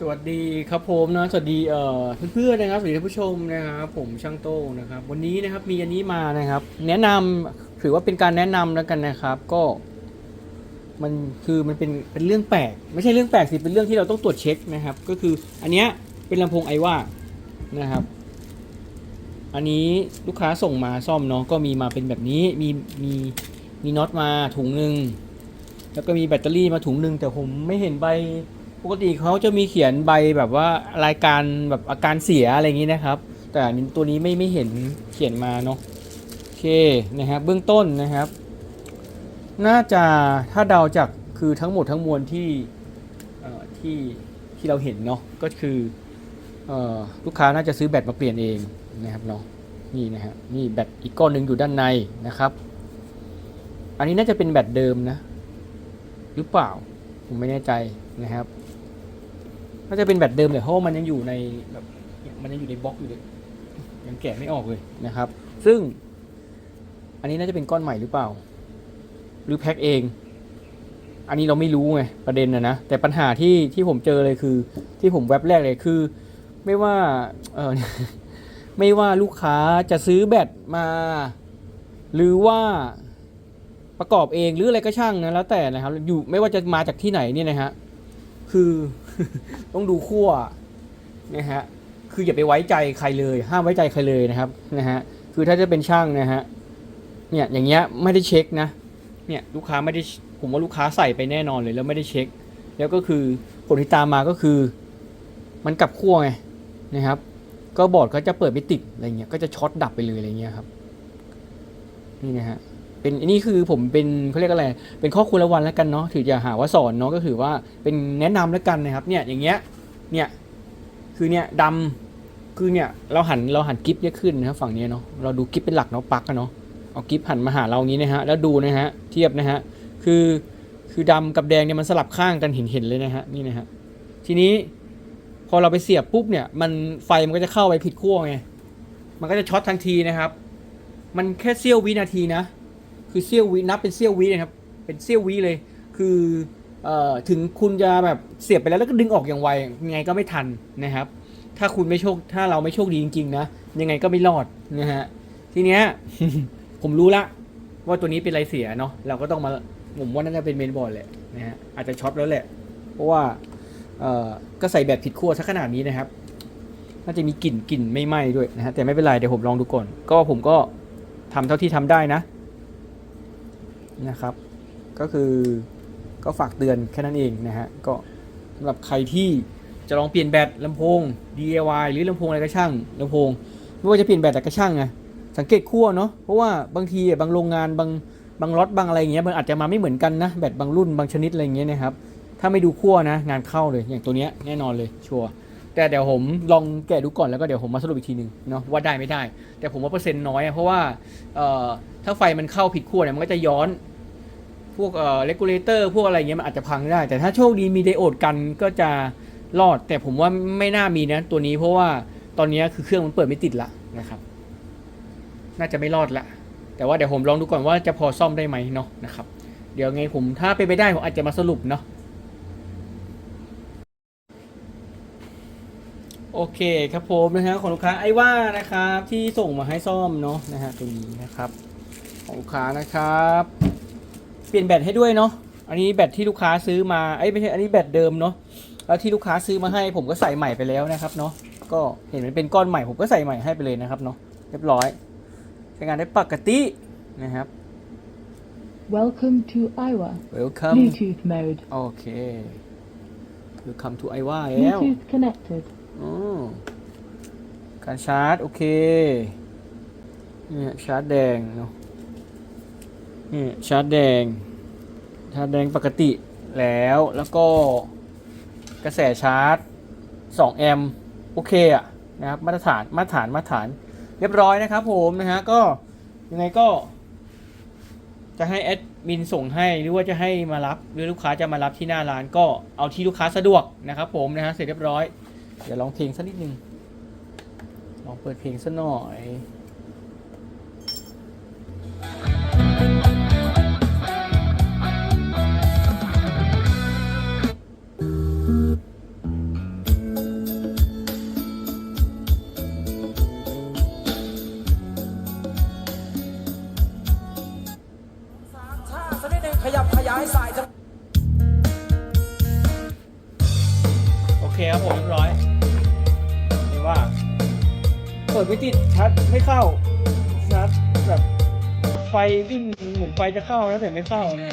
สวัสดีครับผมนะสวัสดีเอ่อเพื่อนๆนะครับสวัสดีท่านผู้ชมนะครับผมช่างโต้งนะครับ วันนี้นะครับมีอันนี้มานะครับ แนะนำถือว่าเป็นการแนะนำแล้วกันนะครับ ก็มันคือมันเป็นเป็นเรื่องแปลก ไม่ใช่เรื่องแปลกสิเป็นเรื่องที่เราต้องตรวจเช็คนะครับ ก็คืออันเนี้ยเป็นลำโพงไอว่านะครับ อันนี้ลูกค้าส่งมาซ่อมเนาะก็มีมาเป็นแบบนี้มีมีมีน็อตมาถุงหนึ่งแล้วก็มีแบตเตอรี่มาถุงหนึ่งแต่ผมไม่เห็นใบ ปกติเขาจะมีเขียนใบแบบว่ารายการแบบอาการเสียอะไรอย่างนี้นะครับ แต่ตัวนี้ไม่ไม่เห็นเขียนมาเนาะโอเคนะครับเบื้องต้นนะครับ น่าจะถ้าเดาจากคือทั้งหมดทั้งมวลที่ที่ที่เราเห็นเนาะก็คืออลูกค้าน่าจะซื้อแบตมาเปลี่ยนเองนะครับเนาะนี่นะฮะนี่แบตอีกก้อนหนึ่งอยู่ด้านในนะครับ อันนี้น่าจะเป็นแบตเดิมนะ หรือเปล่าผมไม่แน่ใจนะครับ น่าจะเป็นแบตเดิมเลยเพราะว่ามันยังอยู่ในแบบมันยังอยู่ในบล็อกอยู่เลยยังแกะไม่ออกเลยนะครับ ซึ่ง อันนี้น่าจะเป็นก้อนใหม่หรือเปล่า หรือแพ็คเอง อันนี้เราไม่รู้ไงประเด็นนะนะแต่ปัญหาที่ที่ผมเจอเลยคือ ที่ผมแว็บแรกเลยคือ ไม่ว่าเออไม่ว่าลูกค้าจะซื้อแบตมา หรือว่าประกอบเองหรืออะไรก็ช่างนะแล้วแต่นะครับอยู่ไม่ว่าจะมาจากที่ไหนเนี่ยนะฮะคือ ต้องดูขั้วนะฮะคืออย่าไปไว้ใจใครเลย ห้ามไว้ใจใครเลยนะครับนะฮะคือถ้าจะเป็นช่างนะฮะเนี่ยอย่างเงี้ยไม่ได้เช็คนะเนี่ยลูกค้าไม่ได้ผมว่าลูกค้าใส่ไปแน่นอนเลย แล้วไม่ได้เช็ค แล้วก็คือผลที่ตามมาก็คือ มันกลับขั้วไงนะครับ ก็บอร์ดก็จะเปิดไม่ติดอะไรเงี้ยก็จะช็อตดับไปเลยอะไรเงี้ยครับนี่นะฮะ เป็นอันนี้คือผมเป็นเขาเรียกอะไร เป็นข้อควรระวังแล้วกันเนาะถืออย่าหาว่าสอนเนาะก็คือว่าเป็นแนะนำแล้วกันนะครับ เนี่ยอย่างเงี้ยเนี่ยคือเนี่ยดำคือเนี่ยเราหันเราหันกิฟเนี่ยขึ้นนะครับฝั่งเนี้ยเนาะเราดูกิฟเป็นหลักเนาะปักกันเนาะเอากิฟหันมาหาเราอย่างนี้นะฮะแล้วดูนะฮะเทียบนะฮะคือคือดำกับแดงเนี่ยมันสลับข้างกันเห็นเห็นเลยนะฮะนี่นะฮะทีนี้พอเราไปเสียบปุ๊บเนี่ยมันไฟมันก็จะเข้าไปผิดขั้วไงมันก็จะช็อตทันทีนะครับ มันแค่เสี้ยววินาทีนะ คือเสี้ยววินับเป็นเสี้ยววินะครับ เป็นเสี้ยววิเลย คือเอ่อถึงคุณจะแบบเสียบไปแล้วแล้วก็ดึงออกอย่างไวยังไงก็ไม่ทันนะครับ ถ้าคุณไม่โชคถ้าเราไม่โชคดีจริงๆนะยังไงก็ไม่รอดนะฮะทีเนี้ยผมรู้ละว่าตัวนี้เป็นไรเสียเนาะเราก็ต้องมาผมว่าน่าจะเป็นเมนบอร์ดแหละนะฮะอาจจะช็อตแล้วแหละ เพราะว่าเอ่อก็ใส่แบบผิดขั้วซะขนาดนี้นะครับน่าจะมีกลิ่นกลิ่นไม่ไหม้ด้วยนะฮะแต่ไม่เป็นไรเดี๋ยวผมลองดูก่อน ก็ผมก็ทำเท่าที่ทำได้นะ นะครับ ก็คือก็ฝากเตือนแค่นั้นเองนะฮะก็สำหรับใครที่จะลองเปลี่ยนแบตลำโพง DIY หรือลำโพงอะไรก็ช่างลำโพงไม่ว่าจะเปลี่ยนแบตแต่ก็ช่างไงสังเกตขั้วเนาะเพราะว่าบางทีอะบางโรงงานบางบางล็อตบางอะไรอย่างเงี้ยมันอาจจะมาไม่เหมือนกันนะแบตบางรุ่นบางชนิดอะไรอย่างเงี้ยนะครับถ้าไม่ดูขั้วนะงานเข้าเลยอย่างตัวเนี้ยแน่นอนเลยชัวร์ แต่เดี๋ยวผมลองแกะดูก่อนแล้วก็เดี๋ยวผมมาสรุปอีกทีหนึ่งเนาะว่าได้ไม่ได้ แต่ผมว่าเปอร์เซ็นต์น้อยเพราะว่าถ้าไฟมันเข้าผิดขั้วเนี่ยมันก็จะย้อนพวกเอ่อเลกูเลเตอร์พวกอะไรเงี้ยมันอาจจะพังได้ แต่ถ้าโชคดีมีไดโอดกันก็จะรอด แต่ผมว่าไม่น่ามีนะตัวนี้เพราะว่าตอนนี้คือเครื่องมันเปิดไม่ติดละนะครับ น่าจะไม่รอดละแต่ว่าเดี๋ยวผมลองดูก่อนว่าจะพอซ่อมได้ไหมเนาะนะครับ เดี๋ยวไงผมถ้าไปนไปได้ผมอาจจะมาสรุปเนาะ โอเคครับผมนะฮะของลูกค้าไอ้ว่านะครับที่ส่งมาให้ซ่อมเนาะนะฮะตรงนี้นะครับของลูกค้านะครับ เปลี่ยนแบตให้ด้วยเนาะอันนี้แบตที่ลูกค้าซื้อมาเอ้ยไม่ใช่อันนี้แบตเดิมเนาะแล้วที่ลูกค้าซื้อมาให้ผมก็ใส่ใหม่ไปแล้วนะครับเนาะก็เห็นมันเป็นก้อนใหม่ผมก็ใส่ใหม่ให้ไปเลยนะครับเนาะเรียบร้อยใช้งานได้ปกตินะครับ Welcome to Iowa. Welcome Bluetooth mode. โอเค Welcome to i w a แล้ว Bluetooth connected. อการชาร์จ โอเคเนี่ยชาร์จแดงเนาะ นี่ชาร์จแดง ชาร์จแดงปกติแล้วแล้วก็กระแสชาร์จ 2 แอมป์โอเคอะนะครับมาตรฐานมาตรฐานมาตรฐานเรียบร้อยนะครับผมนะฮะก็ยังไงก็ จะให้แอดมินส่งให้หรือว่าจะให้มารับ หรือลูกค้าจะมารับที่หน้าร้านก็เอาที่ลูกค้าสะดวกนะครับผมนะฮะเสร็จเรียบร้อย เดี๋ยวลองเพลงสักนิดนึง ลองเปิดเพลงสักหน่อยยโอเคครับผมเรียบร้อย เปิดไม่ติดชัดไม่เข้าชัดแบบไฟวิ่งหมุนไฟจะเข้าแล้วแต่ไม่เข้านะ